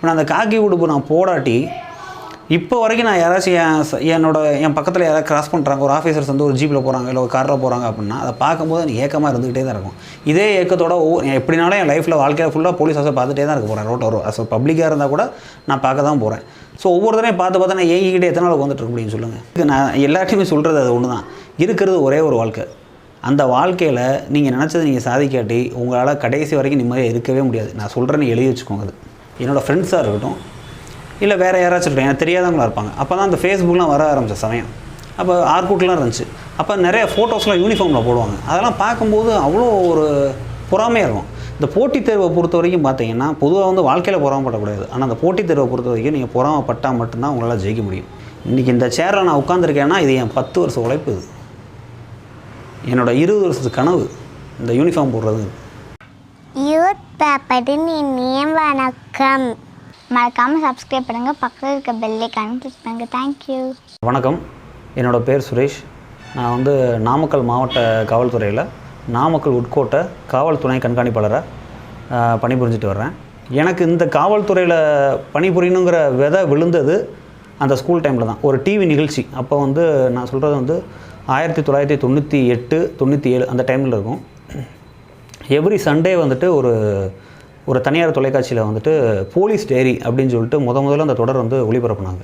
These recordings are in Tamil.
இப்போ நான் அந்த காக்கி உடுப்பு நான் போடாட்டி இப்போ வரைக்கும் நான் யாராச்சும் என் என்னோட என் பக்கத்தில் யாராவது கிராஸ் பண்ணுறாங்க ஒரு ஆஃபீஸர்ஸ் வந்து ஒரு ஜீப்பில் போகிறாங்க இல்லை ஒரு காரில் போகிறாங்க அப்படின்னா அதை பார்க்கும்போது எனக்கு ஏக்கமாக இருந்துகிட்டே தான் இருக்கும். இதே ஏக்கத்தோட ஒவ்வொரு எப்படினாலும் என் லைஃப்பில் வாழ்க்கையில் ஃபுல்லாக போலீஸ் ஆஃபீஸர் பார்த்துட்டே தான் இருக்க போகிறேன் ரோட் வரும் அஸ் பப்ளிக்காக இருந்தால் கூட நான் பார்க்க தான் போகிறேன் ஸோ ஒவ்வொருத்தனையும் பார்த்து பார்த்து நான் ஏங்கிக்கிட்டே எத்தனை நாள் வந்துட்டு இருக்க முடியும்னு சொல்லுங்கள் நான் எல்லாத்தையுமே சொல்கிறது அது ஒன்று தான் இருக்கிறது ஒரே ஒரு வாழ்க்கை. அந்த வாழ்க்கையில் நீங்கள் நினச்சதை நீங்கள் சாதிக்காட்டி உங்களால் கடைசி வரைக்கும் நிம்மதியாக இருக்கவே முடியாது. நான் சொல்கிறேன்னு எழுதி வச்சுக்கோங்க அது. என்னோடய ஃப்ரெண்ட்ஸாக இருக்கட்டும் இல்லை வேறு யாராச்சும் இருக்கட்டும் எனக்கு தெரியாதவங்களா இருப்பாங்க. அப்போ தான் அந்த ஃபேஸ்புக்லாம் வர ஆரம்பிச்ச சமயம். அப்போ ஆர்கூட்லாம் இருந்துச்சு. அப்போ நிறைய ஃபோட்டோஸ்லாம் யூனிஃபார்மில் போடுவாங்க. அதெல்லாம் பார்க்கும்போது அவ்வளோ ஒரு பொறாமையாக இருக்கும். இந்த போட்டித் தேர்வை பொறுத்த வரைக்கும் பார்த்தீங்கன்னா பொதுவாக வந்து வாழ்க்கையில் பொறாமப்படக்கூடாது ஆனால் அந்த போட்டித் தேர்வை பொறுத்த வரைக்கும் நீங்கள் பொறாமப்பட்டால் மட்டும்தான் உங்களால் ஜெயிக்க முடியும். இன்றைக்கி இந்த சேரில் நான் உட்காந்துருக்கேன்னா இது என் பத்து வருஷம் உழைப்பு இது. என்னோடய இருபது வருஷத்து கனவு இந்த யூனிஃபார்ம் போடுறது பேப்பரின் இனிய வணக்கம். மறக்காமல் சப்ஸ்கிரைப் பண்ணுங்கள் பக்கத்தில் இருக்க பெல்லைக்கான கிளிக் பண்ணுங்கள் தேங்க்யூ வணக்கம். என்னோடய பேர் சுரேஷ். நான் வந்து நாமக்கல் மாவட்ட காவல்துறையில் நாமக்கல் உட்கோட்டை காவல் துணை கண்காணிப்பாளராக பணிபுரிஞ்சிட்டு வர்றேன். எனக்கு இந்த காவல்துறையில் பணிபுரியணுங்கிற விதை விழுந்தது அந்த ஸ்கூல் டைமில் தான். ஒரு டிவி நிகழ்ச்சி. அப்போ வந்து நான் சொல்கிறது வந்து ஆயிரத்தி தொள்ளாயிரத்தி தொண்ணூற்றி எட்டு தொண்ணூற்றி ஏழு அந்த டைமில் இருக்கும். எவ்ரி சண்டே வந்துட்டு ஒரு ஒரு தனியார் தொலைக்காட்சியில் வந்துட்டு போலீஸ் டைரி அப்படின்னு சொல்லிட்டு முத முதல்ல அந்த தொடர் வந்து ஒளிபரப்புனாங்க.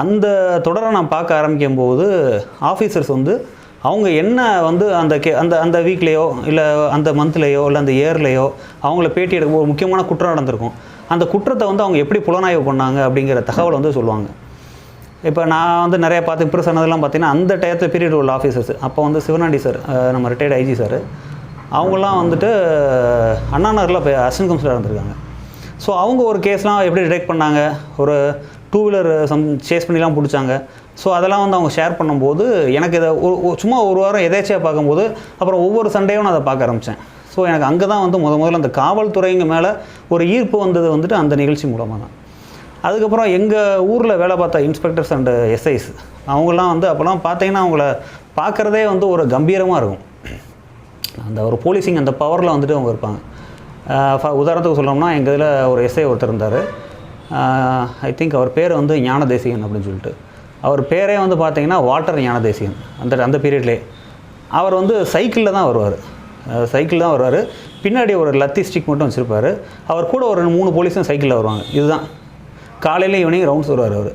அந்த தொடரை நான் பார்க்க ஆரம்பிக்கும் போது ஆஃபீஸர்ஸ் வந்து அவங்க என்ன வந்து அந்த கே அந்த அந்த வீக்லேயோ இல்லை அந்த மந்த்லேயோ இல்லை அந்த இயர்லேயோ அவங்கள பேட்டி எடுக்கும் ஒரு முக்கியமான குற்றம் நடந்திருக்கும். அந்த குற்றத்தை வந்து அவங்க எப்படி புலனாய்வு பண்ணாங்க அப்படிங்கிற தகவலை வந்து சொல்லுவாங்க. இப்போ நான் வந்து நிறையா பார்த்து இம்ப்ரெஸ் ஆனதெல்லாம் பார்த்தீங்கன்னா அந்த டயத்தில் பீரியட் உள்ள ஆஃபீஸர்ஸ் அப்போ வந்து சிவனாண்டி சார் நம்ம ரிட்டையர்ட் ஐஜி சார். அவங்களாம் வந்துட்டு அண்ணா நகரில் இப்போ அசிஸ்டன்ட் கமிஷனராக இருந்திருக்காங்க. ஸோ அவங்க ஒரு கேஸ்லாம் எப்படி டிடெக்ட் பண்ணாங்க? ஒரு டூ வீலர் சம் சேஸ் பண்ணிலாம் பிடிச்சாங்க. ஸோ அதெல்லாம் வந்து அவங்க ஷேர் பண்ணும்போது எனக்கு இதை ஒரு சும்மா ஒரு வாரம் எதேச்சியாக பார்க்கும்போது அப்புறம் ஒவ்வொரு சண்டையும் நான் அதை பார்க்க ஆரம்பித்தேன் ஸோ எனக்கு அங்கே தான் வந்து முத முதல்ல அந்த காவல்துறைங்க மேலே ஒரு ஈர்ப்பு வந்தது வந்துட்டு அந்த நிகழ்ச்சி மூலமாக தான். அதுக்கப்புறம் எங்கள் ஊரில் வேலை பார்த்த இன்ஸ்பெக்டர்ஸ் அண்டு எஸ்ஐஸ் அவங்களாம் வந்து அப்போல்லாம் பார்த்தீங்கன்னா அவங்கள பார்க்குறதே வந்து ஒரு கம்பீரமாக இருக்கும். அந்த ஒரு போலீஸிங் அந்த பவரில் வந்துட்டு அவங்க இருப்பாங்க. உதாரணத்துக்கு சொல்லணும்னா எங்கள் இதில் ஒரு எஸ்ஐ ஒருத்தர் இருந்தார். ஐ திங்க் அவர் பேர் வந்து ஞான தேசிகன் அப்படின்னு சொல்லிட்டு. அவர் பேரே வந்து பார்த்தீங்கன்னா வாட்டர் ஞான தேசிகன் அந்த அந்த பீரியட்லேயே அவர் வந்து சைக்கிளில் தான் வருவார். சைக்கிள் தான் வருவார். பின்னாடி ஒரு லத்தி ஸ்டிக் மட்டும் வச்சுருப்பார். அவர் கூட ஒரு ரெண்டு மூணு போலீஸும் சைக்கிளில் வருவாங்க. இதுதான். காலையில் ஈவினிங் ரவுண்ட்ஸ் வருவார் அவர்.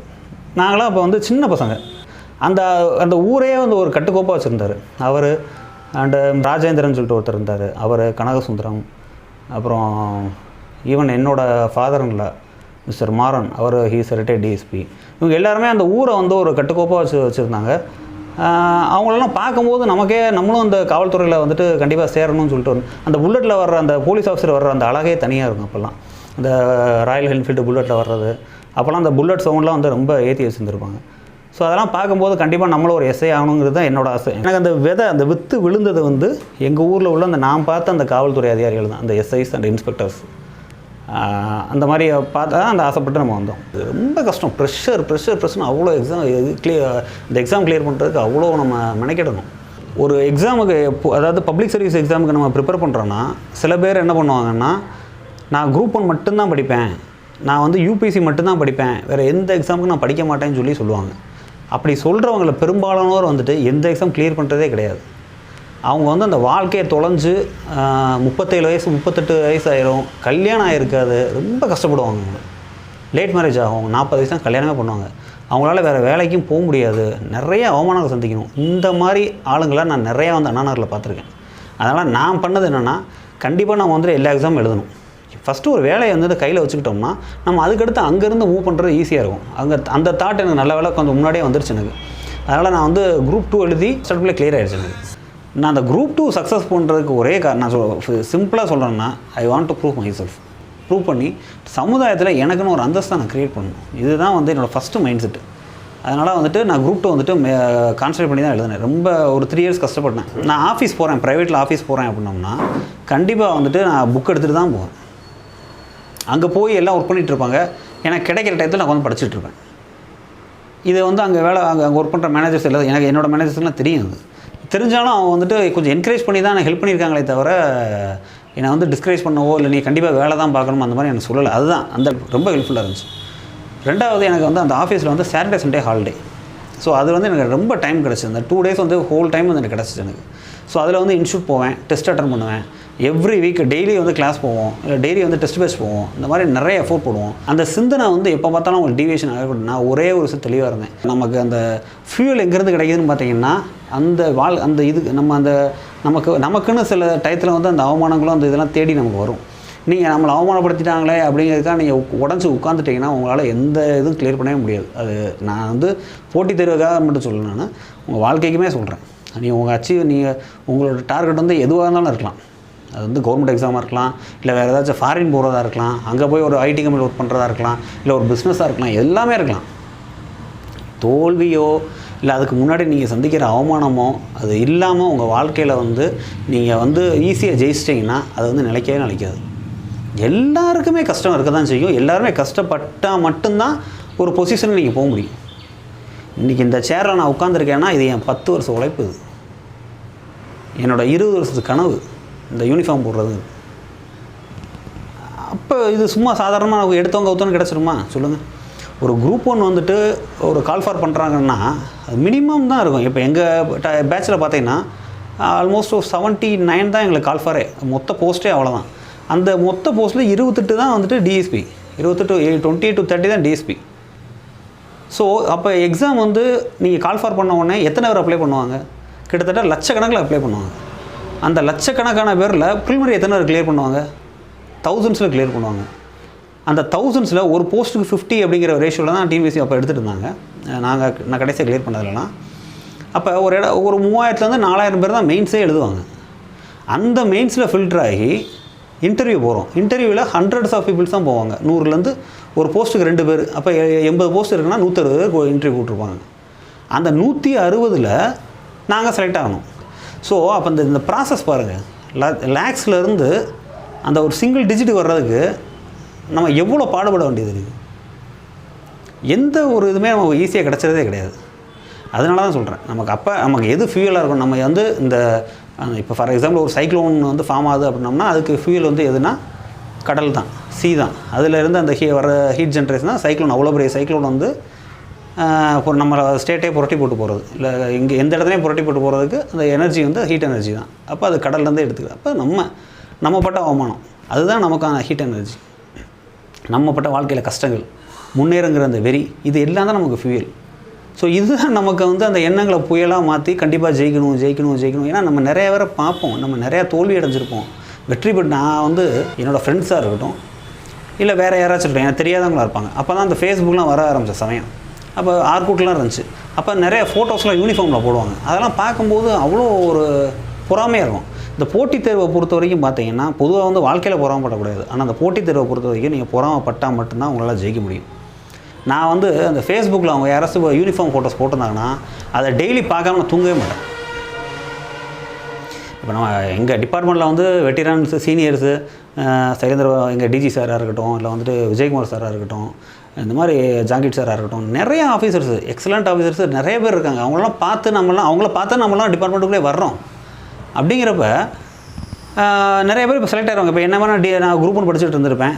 நாங்களாம் அப்போ வந்து சின்ன பசங்க. அந்த அந்த ஊரே வந்து ஒரு கட்டுக்கோப்பாக வச்சுருந்தார். அவர் அண்டு um, ராஜேந்திரன் சொல்லிட்டு ஒருத்தர் இருந்தார். அவர் கனகசுந்தரம். அப்புறம் ஈவன் என்னோட ஃபாதருங்கள மிஸ்டர் மாறன் அவர் ஹீஸ் ரிட்டையர்ட் டிஎஸ்பி இவங்க எல்லாருமே அந்த ஊரை வந்து ஒரு கட்டுக்கோப்பாக வச்சு வச்சுருந்தாங்க. அவங்களெல்லாம் பார்க்கும்போது நமக்கே நம்மளும் அந்த காவல்துறையில் வந்துட்டு கண்டிப்பாக சேரணும்னு சொல்லிட்டு அந்த புல்லட்டில் வர்ற அந்த போலீஸ் ஆஃபீஸர் வர்ற அந்த அழகே தனியாக இருக்கும் அப்போல்லாம். இந்த ராயல் என்ஃபீல்டு புல்லட்டில் வர்றது. அப்போல்லாம் அந்த புல்லட் சவுண்ட்லாம் வந்து ரொம்ப ஏற்றி வச்சுருந்துருப்பாங்க. ஸோ அதெல்லாம் பார்க்கும்போது கண்டிப்பாக நம்மளும் ஒரு எஸ்ஐ ஆகணுங்கிறது தான் என்னோட ஆசை. எனக்கு அந்த விதை அந்த வித்து விழுந்தது வந்து எங்கள் ஊரில் உள்ள அந்த நான் பார்த்த அந்த காவல்துறை அதிகாரிகள் தான் அந்த எஸ்ஐஸ் அண்ட் இன்ஸ்பெக்டர்ஸ் அந்த மாதிரி பார்த்தா அந்த ஆசைப்பட்டு நம்ம வந்தோம். ரொம்ப கஷ்டம். ப்ரெஷர் ப்ரெஷர் ப்ரெஷர்னு அவ்வளோ எக்ஸாம் இது கிளியர் இந்த எக்ஸாம் கிளியர் பண்ணுறதுக்கு அவ்வளோ நம்ம மெனக்கிடணும். ஒரு எக்ஸாமுக்கு எப்போ அதாவது பப்ளிக் சர்வீஸ் எக்ஸாமுக்கு நம்ம ப்ரிப்பேர் பண்ணுறோன்னா சில பேர் என்ன பண்ணுவாங்கன்னா நான் குரூப் ஒன் மட்டும்தான் படிப்பேன். நான் வந்து யூபிசி மட்டும்தான் படிப்பேன். வேறு எந்த எக்ஸாமுக்கு நான் படிக்க மாட்டேன்னு சொல்லி சொல்லுவாங்க. அப்படி சொல்கிறவங்கள பெரும்பாலானோர் வந்துட்டு எந்த எக்ஸாம் கிளியர் பண்ணுறதே கிடையாது. அவங்க வந்து அந்த வாழ்க்கையை தொலைஞ்சு முப்பத்தேழு வயசு முப்பத்தெட்டு வயசு ஆயிரும். கல்யாணம் ஆகிருக்காது ரொம்ப கஷ்டப்படுவாங்க லேட் மேரேஜ் ஆகும். நாற்பது வயசு தான் கல்யாணமே பண்ணுவாங்க. அவங்களால வேறு வேலைக்கும் போக முடியாது. நிறைய அவமானங்கள் சந்திக்கணும். இந்த மாதிரி ஆளுங்களை நான் நிறையா வந்து அண்ணாநகரில் பார்த்துருக்கேன். அதனால் நான் பண்ணது என்னென்னா கண்டிப்பாக நான் வந்துட்டு எல்லா எக்ஸாமும் எழுதணும். ஃபஸ்ட்டு ஒரு வேலையை வந்து கையில் வச்சுக்கிட்டோம்னா நம்ம அதுக்கடுத்து அங்கேருந்து மூவ் பண்ணுறது ஈஸியாக இருக்கும். அங்கே அந்த தாட் எனக்கு நல்ல வேலை கொஞ்சம் முன்னாடியே வந்துருச்சு எனக்கு. அதனால் நான் வந்து குரூப் டூ எழுதி ஸ்டட்பில் கிளியர் ஆகிடுச்சு எனக்கு. நான் அந்த குரூப் டூ சக்ஸஸ் பண்ணுறதுக்கு ஒரே காரணம் நான் சொல் சிம்பிளாக சொல்கிறேன்னா I want to prove myself prove பண்ணி சமுதாயத்தில் எனக்குன்னு ஒரு அந்தஸ்தை நான் க்ரியேட் பண்ணணும். இதுதான் வந்து என்னோடய ஃபஸ்ட்டு மைண்ட் செட்டு அதனால் வந்துட்டு நான் குரூப் டூ வந்துட்டு கான்சன்ட்ரேட் பண்ணி தான் எழுதினேன். ரொம்ப ஒரு த்ரீ இயர்ஸ் கஷ்டப்பட்டேன். நான் ஆஃபீஸ் போகிறேன் ப்ரைவேட்டில் ஆஃபீஸ் போகிறேன் அப்படின்னோம்னா கண்டிப்பாக வந்துட்டு நான் புக் எடுத்துகிட்டு தான் போவேன். அங்கே போய் எல்லாம் ஒர்க் பண்ணிகிட்டு இருப்பாங்க. எனக்கு கிடைக்கிற டயத்தில் நான் வந்து படிச்சுட்டு இருப்பேன். இதை வந்து அங்கே வேலை அங்கே அங்கே ஒர்க் பண்ணுற மேனேஜர்ஸ் இல்லை எனக்கு என்னோட மேனேஜர்ஸ்லாம் தெரியும் அது. தெரிஞ்சாலும் அவன் வந்துட்டு கொஞ்சம் என்கரேஜ் பண்ணி தான் ஹெல்ப் பண்ணியிருக்காங்களே தவிர என்னை வந்து டிஸ்கரேஜ் பண்ணவோ இல்லை நீ கண்டிப்பாக வேலை தான் பார்க்கணும் அந்த மாதிரி எனக்கு சொல்லலை. அதுதான். அந்த ரொம்ப ஹெல்ப்ஃபுல்லாக இருந்துச்சு. ரெண்டாவது எனக்கு வந்து அந்த ஆஃபீஸில் வந்து சாட்டர்டே சண்டே ஹாலிடே ஸோ அது வந்து எனக்கு ரொம்ப டைம் கிடச்சிது. அந்த டூ டேஸ் வந்து ஹோல் டைம் வந்து எனக்கு கிடச்சிது எனக்கு. ஸோ அதில் வந்து இன்ஸ்டியூட் போவேன் டெஸ்ட் அட்டன் பண்ணுவேன். எவ்ரி வீக் டெய்லி வந்து கிளாஸ் போவோம். இல்லை டெய்லி வந்து டெஸ்ட் பேஸ் போவோம். இந்த மாதிரி நிறைய எஃபோர்ட் போடுவோம். அந்த சிந்தனை வந்து எப்போ பார்த்தாலும் உங்களுக்கு டிவியேஷன் ஆகக்கூடாது நான் ஒரே ஒரு விஷயம் தெளிவாக இருந்தேன். நமக்கு அந்த ஃபியூல் எங்கேருந்து கிடைக்குதுன்னு பார்த்தீங்கன்னா அந்த வாழ் அந்த இது நம்ம அந்த நமக்கு நமக்குன்னு சில டயத்தில் வந்து அந்த அவமானங்களும் அந்த இதெல்லாம் தேடி நமக்கு வரும். நீங்கள் நம்மளை அவமானப்படுத்திட்டாங்களே அப்படிங்கிறதுக்காக நீங்கள் உடஞ்சி உட்காந்துட்டிங்கன்னா உங்களால் எந்த இதுவும் கிளியர் பண்ணவே முடியாது. அது நான் வந்து போட்டித் தேர்வுக்காக மட்டும் சொல்லல நான். உங்கள் வாழ்க்கைக்குமே சொல்கிறேன் நீங்கள் உங்கள் அச்சீவ் நீங்கள் உங்களோட டார்கெட் வந்து எதுவாக இருந்தாலும் இருக்கலாம். அது வந்து கவர்மெண்ட் எக்ஸாமாக இருக்கலாம் இல்லை வேறு ஏதாச்சும் ஃபாரின் போகிறதா இருக்கலாம் அங்கே போய் ஒரு ஐடி கம்பெனியில் ஒர்க் பண்ணுறதா இருக்கலாம் இல்லை ஒரு பிஸ்னஸாக இருக்கலாம் எல்லாமே இருக்கலாம். தோல்வியோ இல்லை அதுக்கு முன்னாடி நீங்கள் சந்திக்கிற அவமானமோ அது இல்லாமல் உங்கள் வாழ்க்கையில் வந்து நீங்கள் வந்து ஈஸியாக ஜெயிச்சிட்டிங்கன்னா அது வந்து நிலைக்கவே நிலைக்காது. எல்லாருக்குமே கஷ்டம் இருக்க தான் செய்யும். எல்லாருமே கஷ்டப்பட்டால் மட்டும்தான் ஒரு பொசிஷனில் நீங்கள் போக முடியும். இன்றைக்கி இந்த சேரில் நான் உட்காந்துருக்கேன்னா இது என் பத்து வருஷம் உழைப்பு இது. என்னோடய இருபது வருஷத்து கனவு இந்த யூனிஃபார்ம் போடுறது அப்போ இது சும்மா சாதாரணமாக நமக்கு எடுத்தவங்க கவுத்தவங்க கிடச்சிருமா சொல்லுங்கள் ஒரு குரூப் ஒன் வந்துட்டு ஒரு கால் ஃபார் பண்ணுறாங்கன்னா அது மினிமம் தான் இருக்கும். இப்போ எங்கள் பேட்சில் பார்த்தீங்கன்னா ஆல்மோஸ்ட் ஒரு செவன்ட்டி நைன் தான் எங்களுக்கு கால் ஃபாரே மொத்த போஸ்ட்டே அவ்வளோதான் அந்த மொத்த போஸ்ட்டில் இருபத்தெட்டு தான் வந்துட்டு டிஎஸ்பி இருபத்தெட்டு டுவெண்ட்டி டு தேர்ட்டி தான் டிஎஸ்பி ஸோ அப்போ எக்ஸாம் வந்து நீங்கள் கால் ஃபார் பண்ண உடனே எத்தனை பேர் அப்ளை பண்ணுவாங்க? கிட்டத்தட்ட லட்சக்கணக்கில் அப்ளை பண்ணுவாங்க. அந்த லட்சக்கணக்கான பேரில் ப்ரிலிமரி எத்தனை பேர் கிளியர் பண்ணுவாங்க? தௌசண்ட்ஸில் கிளியர் பண்ணுவாங்க. அந்த தௌசண்ட்ஸில் ஒரு போஸ்ட்டுக்கு ஃபிஃப்டி அப்படிங்கிற ரேஷியோவில் தான் டிஎன்பிசி அப்போ எடுத்துகிட்டு இருந்தாங்க. நாங்கள் நான் கடைசியாக கிளியர் பண்ணதுலலாம். அப்போ ஒரு இடம் ஒரு மூவாயிரத்துலேருந்து நாலாயிரம் பேர் தான் மெயின்ஸே எழுதுவாங்க. அந்த மெயின்ஸில் ஃபில்டர் ஆகி இன்டர்வியூ போகிறோம் இன்டர்வியூவில் ஹண்ட்ரட்ஸ் ஆஃப் பீப்புள்ஸ் தான் போவாங்க. நூறுலேருந்து ஒரு போஸ்ட்டுக்கு ரெண்டு பேர். அப்போ எ- எண்பது போஸ்ட் இருக்குன்னா நூற்றறுபது பேர் இன்டர்வியூ கூட்டிருப்பாங்க அந்த நூற்றி அறுபதில் நாங்கள் செலக்ட் ஆகணும். ஸோ அப்போ இந்த இந்த ப்ராசஸ் பாருங்கள் லேக்ஸ்லேருந்து அந்த ஒரு சிங்கிள் டிஜிட் வர்றதுக்கு நம்ம எவ்வளோ பாடுபட வேண்டியது இருக்குது எந்த ஒரு இதுவுமே நமக்கு ஈஸியாக கிடச்சதே கிடையாது. அதனால தான் சொல்கிறேன் நமக்கு அப்போ நமக்கு எது ஃபியூலாக இருக்கும் நம்ம வந்து இந்த இப்போ ஃபார் எக்ஸாம்பிள் ஒரு சைக்ளோன் வந்து ஃபார்ம் ஆகுது அப்படின்னோம்னா அதுக்கு ஃபியூல் வந்து எதுனா கடல் தான் சீ தான். அதிலிருந்து அந்த ஹீ வர ஹீட் ஜென்ரேஷன் தான் சைக்ளோன் அவ்வளோ பெரிய சைக்ளோன் வந்து இப்போ நம்ம ஸ்டேட்டே புரட்டி போட்டு போகிறது இல்லை இங்கே எந்த இடத்துலையும் புரட்டி போட்டு போகிறதுக்கு அந்த எனர்ஜி வந்து ஹீட் எனர்ஜி தான். அப்போ அது கடல்லேருந்து எடுத்துக்கலாம் அப்போ நம்ம நம்ம பட்ட அவமானம். அதுதான் நமக்கான ஹீட் எனர்ஜி நம்ம பட்ட வாழ்க்கையில் கஷ்டங்கள் முன்னேறுங்கிற அந்த வெறி இது எல்லாம் தான் நமக்கு ஃபியூயல் ஸோ இதுதான் நமக்கு வந்து அந்த எண்ணங்களை புயலாக மாற்றி கண்டிப்பாக ஜெயிக்கணும் ஜெயிக்கணும் ஜெயிக்கணும். ஏன்னா நம்ம நிறைய பேரை பார்ப்போம். நம்ம நிறையா தோல்வி அடைஞ்சிருப்போம். வெற்றி பெற்று நான் வந்து என்னோடய ஃப்ரெண்ட்ஸாக இருக்கட்டும் இல்லை வேறு யாராச்சும் இருக்கட்டும் எனக்கு தெரியாதவங்களா இருப்பாங்க. அப்போ தான் அந்த ஃபேஸ்புக்லாம் வர ஆரம்பிச்ச சமயம். அப்போ ஆர்கூட்லாம் இருந்துச்சு. அப்போ நிறைய ஃபோட்டோஸ்லாம் யூனிஃபார்மில் போடுவாங்க. அதெல்லாம் பார்க்கும்போது அவ்வளோ ஒரு பொறாமையாக இருக்கும். இந்த போட்டித் தேர்வை பொறுத்த வரைக்கும் பார்த்தீங்கன்னா பொதுவாக வந்து வாழ்க்கையில் பொறாமப்படக்கூடாது ஆனால் அந்த போட்டித் தேர்வை பொறுத்த வரைக்கும் நீங்கள் பொறாமப்பட்டால் மட்டும்தான் உங்களால் ஜெயிக்க முடியும். நான் வந்து அந்த ஃபேஸ்புக்கில் அவங்க யாராச்சும் யூனிஃபார்ம் ஃபோட்டோஸ் போட்டிருந்தாங்கன்னா அதை டெய்லி பார்க்காம நான் தூங்கவே மாட்டேன். இப்போ நம்ம எங்கள் டிபார்ட்மெண்ட்டில் வந்து வெட்டிரன்ஸு சீனியர்ஸு சைலேந்திர எங்கள் டிஜி சாராக இருக்கட்டும் இல்லை வந்துட்டு விஜயகுமார் சாராக இருக்கட்டும் இந்த மாதிரி ஜாங்கிட் சாராக இருக்கட்டும் நிறைய ஆஃபீஸர்ஸ் எக்ஸலண்ட் ஆஃபீஸர்ஸ் நிறைய பேர் இருக்காங்க. அவங்களாம் பார்த்து நம்மளாம் அவங்கள பார்த்து நம்மளாம் டிபார்ட்மெண்ட்டுக்குள்ளே வர்றோம். அப்படிங்கிறப்ப நிறைய பேர் இப்போ செலக்ட் ஆகிருவாங்க இப்போ என்ன மாதிரி நான் டி நான் குரூப் ஒன்று படிச்சுட்டு இருந்திருப்பேன்.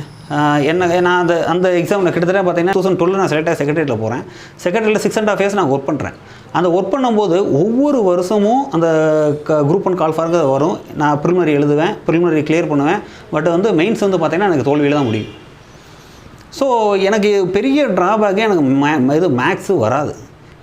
என்ன நான் அந்த அந்த எக்ஸாமில் கிட்டத்தட்ட பார்த்தீங்கன்னா தௌசண்ட் டுவெல் நான் செலக்ட் ஆகி செக்ரட்டரியில் போகிறேன் செக்ரட்டரியில் சிக்ஸ் அண்ட் ஆஃப் இயர்ஸ் நான் ஒர்க் பண்ணுறேன் அந்த ஒர்க் பண்ணும்போது ஒவ்வொரு வருஷமும் அந்த குரூப் ஒன் கால் ஃபார்க்கு வரும். நான் ப்ரிலிமரி எழுதுவேன் ப்ரிலிமரி கிளியர் பண்ணுவேன். பட் வந்து மெயின்ஸ் வந்து பார்த்தீங்கன்னா எனக்கு தோல்வியில் தான் முடியும். ஸோ எனக்கு பெரிய ட்ராபேக்கே எனக்கு மே இது மேக்ஸு வராது.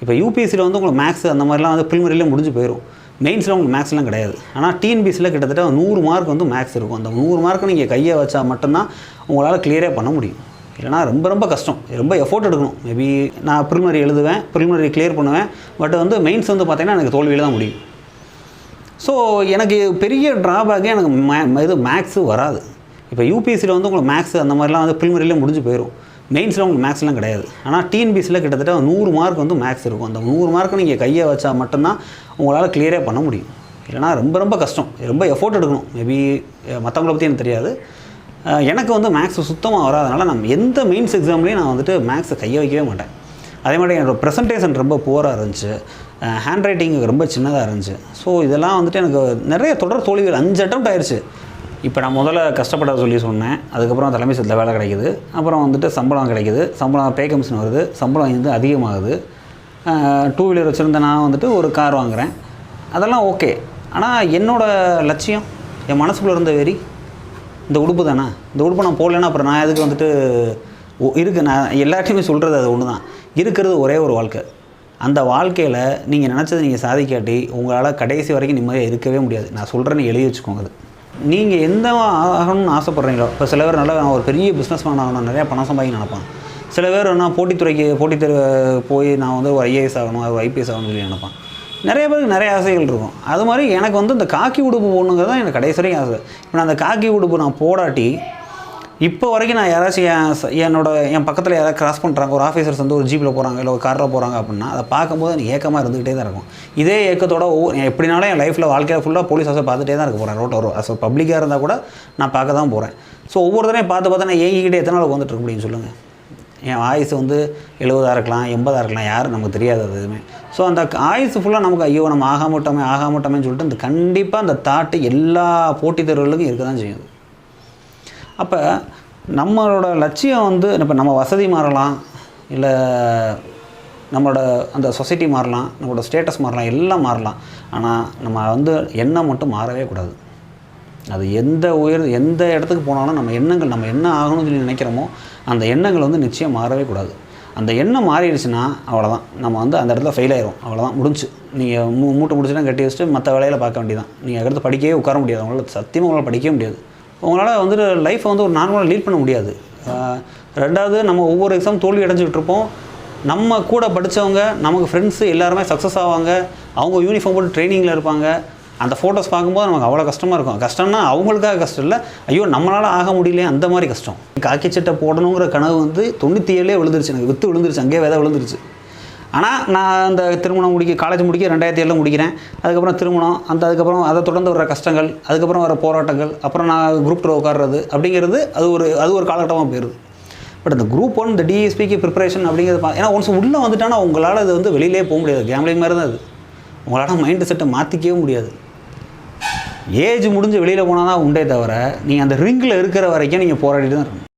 இப்போ யூபிஎஸ்சியில் வந்து உங்களுக்கு மேக்ஸ் அந்த மாதிரிலாம் வந்து ப்ரிலிமரியிலே முடிஞ்சு போயிடும் மெயின்ஸில் உங்களுக்கு மேக்ஸ்லாம் கிடையாது. ஆனால் டிஎன்பிஎஸ்சியில் கிட்டத்தட்ட நூறு மார்க் வந்து மேக்ஸ் இருக்கும். அந்த நூறு மார்க்கை நீங்கள் கையை வச்சா மட்டும்தான் உங்களால் கிளியரே பண்ண முடியும். இல்லைனா ரொம்ப ரொம்ப கஷ்டம். ரொம்ப எஃபோர்ட் எடுக்கணும். மேபி நான் ப்ரிலிமரி எழுதுவேன் ப்ரிலிமரி கிளியர் பண்ணுவேன். பட் வந்து மெயின்ஸ் வந்து பார்த்தீங்கன்னா எனக்கு தோல்வியில் தான் முடியும். ஸோ எனக்கு பெரிய ட்ராபேக்கே எனக்கு மே இது மேக்ஸு வராது. இப்போ யூபிஎஸ்சியில் வந்து உங்களுக்கு மேக்ஸ் அந்த மாதிரிலாம் வந்து ப்ரிலிமரியிலே முடிஞ்சு போயிடும் மெயின்ஸில் உங்களுக்கு மேக்ஸ்லாம் கிடையாது. ஆனால் டிஎன்பிஎஸ்சியில் கிட்டத்தட்ட நூறு மார்க் வந்து மேக்ஸ் இருக்கும். அந்த நூறு மார்க்கை நீங்கள் கையை வச்சா மட்டும்தான் உங்களால் கிளியரே பண்ண முடியும். இல்லைனா ரொம்ப ரொம்ப கஷ்டம். ரொம்ப எஃபோர்ட் எடுக்கணும். மேபி மற்றவங்கள பற்றி எனக்கு தெரியாது. எனக்கு வந்து மேக்ஸ் சுத்தமாக வராதனால நான் எந்த மெயின்ஸ் எக்ஸாம்லேயும் நான் வந்துட்டு மேக்ஸை கையை வைக்கவே மாட்டேன். அதே மாதிரி என்னோடய ப்ரெசன்டேஷன் ரொம்ப புவராக இருந்துச்சு. ஹேண்ட் ரைட்டிங் ரொம்ப சின்னதாக இருந்துச்சு. ஸோ இதெல்லாம் வந்துட்டு எனக்கு நிறைய தொடர் தோல்விகள் அஞ்சு அட்டம் ஆயிடுச்சு இப்போ நான் முதல்ல கஷ்டப்பட சொல்லி சொன்னேன். அதுக்கப்புறம் தலைமை சத்தில் வேலை கிடைக்குது. அப்புறம் வந்துட்டு சம்பளம் கிடைக்குது. சம்பளம் பே கமிஷன் வருது. சம்பளம் வந்து அதிகமாகுது. டூ வீலர் வச்சுருந்த நான் வந்துட்டு ஒரு கார் வாங்குகிறேன் அதெல்லாம் ஓகே ஆனால் என்னோடய லட்சியம் என் மனசுக்குள்ளே இருந்த வெறி இந்த உடுப்பு தானே? இந்த உடுப்பு நான் போடலன்னா அப்புறம் நான் எதுக்கு வந்துட்டு இருக்குது நான் எல்லாத்தையுமே சொல்கிறது அது ஒன்று தான் இருக்கிறது ஒரே ஒரு வாழ்க்கை. அந்த வாழ்க்கையில் நீங்கள் நினச்சதை நீங்கள் சாதிக்காட்டி உங்களால் கடைசி வரைக்கும் நிம்மதியாக இருக்கவே முடியாது. நான் சொல்கிறேன்னு எழுதி வச்சுக்கோங்க அது. நீங்கள் எந்த ஆகணும்னு ஆசைப்பட்றீங்களோ இப்போ சில பேர் நல்லா நான் ஒரு பெரிய பிஸ்னஸ் மேன் ஆகணும் நிறையா பணம் சம்பாதிக்க நினைப்பான் சில பேர் நான் போட்டித்துறைக்கு போட்டித்துறை போய் நான் வந்து ஒரு ஐஏஎஸ் ஆகணும் ஒரு ஐபிஎஸ் ஆகணும்னு சொல்லி நினைப்பான் நிறைய பேருக்கு நிறைய ஆசைகள் இருக்கும். அது மாதிரி எனக்கு வந்து இந்த காக்கி உடுப்பு போடணுங்கிறது தான் எனக்கு கடைசி வரைக்கும் ஆசை. இப்போ நான் அந்த காக்கி உடுப்பு நான் போடாட்டி இப்போ வரைக்கும் நான் யாராச்சும் என் என்னோட என் பக்கத்தில் யாராவது கிராஸ் பண்ணுறாங்க ஒரு ஆஃபீஸர்ஸ் வந்து ஒரு ஜீப்பில் போகிறாங்க இல்லை ஒரு காரில் போகிறாங்க அப்படின்னா அதை பார்க்கும்போது எனக்கு ஏக்கமாக இருந்துகிட்டே தான் இருக்கும். இதே ஏக்கத்தோட ஒவ்வொரு எப்படினாலும் என் லைஃப்பில் வாழ்க்கையில் ஃபுல்லாக போலீஸ் ஆஃபீஸர் பார்த்துட்டே தான் இருக்க போகிறேன் ரோட்டில் வரும் அஸ் பப்ளிக்காக இருந்தால் கூட நான் பார்க்க தான் போகிறேன் ஸோ ஒவ்வொருத்தரையும் பார்த்து பார்த்து நான் ஏங்கிக்கிட்டே எத்தனை நாள் வந்துட்டு இருக்க முடியும் சொல்லுங்கள் என் ஆயுசு வந்து எழுபதாக இருக்கலாம் எண்பதாக இருக்கலாம் யாரும் நமக்கு தெரியாது அது எதுவுமே. ஸோ அந்த ஆயுசு ஃபுல்லாக நமக்கு ஐயோ நம்ம ஆகாமட்டோமே ஆகாமட்டோமேன்னு சொல்லிட்டு அந்த கண்டிப்பாக அந்த தாட்டு எல்லா போட்டித் தேர்வுகளுக்கும் இருக்க தான் செய்யும். அப்போ நம்மளோட லட்சியம் வந்து இப்போ நம்ம வசதி மாறலாம் இல்லை நம்மளோட அந்த சொசைட்டி மாறலாம் நம்மளோட ஸ்டேட்டஸ் மாறலாம் எல்லாம் மாறலாம். ஆனால் நம்ம வந்து எண்ணம் மட்டும் மாறவே கூடாது. அது எந்த உயர் எந்த இடத்துக்கு போனாலும் நம்ம எண்ணங்கள் நம்ம என்ன ஆகணும்னு சொல்லி நினைக்கிறோமோ அந்த எண்ணங்கள் வந்து நிச்சயம் மாறவே கூடாது. அந்த எண்ணம் மாறிடுச்சுன்னா அவ்வளோதான் நம்ம வந்து அந்த இடத்துல ஃபெயில் ஆயிரும். அவ்வளோதான் முடிஞ்சு. நீங்கள் மூ மூட்டை முடிச்சுனா கட்டி வச்சுட்டு மற்ற வேலையில் பார்க்க வேண்டியதான் நீங்கள் அடுத்து படிக்கவே உட்கார முடியாது. அவங்களால் சத்தியமாக உங்களால் படிக்கவே முடியாது. உங்களால் வந்துட்டு லைஃப்பை வந்து ஒரு நார்மலாக லீட் பண்ண முடியாது. ரெண்டாவது நம்ம ஒவ்வொரு எக்ஸாம் தோல்வி அடைஞ்சிக்கிட்டு இருப்போம். நம்ம கூட படித்தவங்க நமக்கு ஃப்ரெண்ட்ஸு எல்லாருமே சக்ஸஸ் ஆவாங்க. அவங்க யூனிஃபார்ம் போட்டு ட்ரைனிங்கில் இருப்பாங்க. அந்த ஃபோட்டோஸ் பார்க்கும்போது நமக்கு அவ்வளோ கஷ்டமாக இருக்கும். கஷ்டம்னா அவங்களுக்காக கஷ்டம் இல்லை. ஐயோ நம்மளால் ஆக முடியலையே அந்த மாதிரி கஷ்டம். காக்கி சட்டை போடணுங்கிற கனவு வந்து தொண்ணூற்றி ஏழே விழுந்துருச்சு. எனக்கு வித்து விழுந்துருச்சு. அங்கேயே விதை விழுந்துருச்சு. ஆனால் நான் அந்த திருமணம் முடிக்க காலேஜ் முடிக்க ரெண்டாயிரத்தி ஏழில் முடிக்கிறேன். அதுக்கப்புறம் திருமணம் அந்த அதுக்கப்புறம் அதை தொடர்ந்து வர கஷ்டங்கள் அதுக்கப்புறம் வர போராட்டங்கள் அப்புறம் நான் குரூப் டூ உட்கார்றது அப்படிங்கிறது அது ஒரு அது ஒரு காலகட்டமாக போயிடுது பட் அந்த குரூப் ஒன் இந்த டிஎஸ்பிக்கு ப்ரிப்பரேஷன் அப்படிங்கிறது பா ஏன்னா ஒன்ஸ் உள்ளே வந்துட்டானா உங்களால் அது வந்து வெளியிலே போக முடியாது. கேம்லிங் மாதிரி தான் அது. உங்களால் மைண்டு செட்டை மாற்றிக்கவே முடியாது. ஏஜ் முடிஞ்சு வெளியில் போனால் தான் உண்டே தவிர நீங்கள் அந்த ரிங்கில் இருக்கிற வரைக்கும் நீங்கள் போராடிட்டு தான் இருக்கணும்.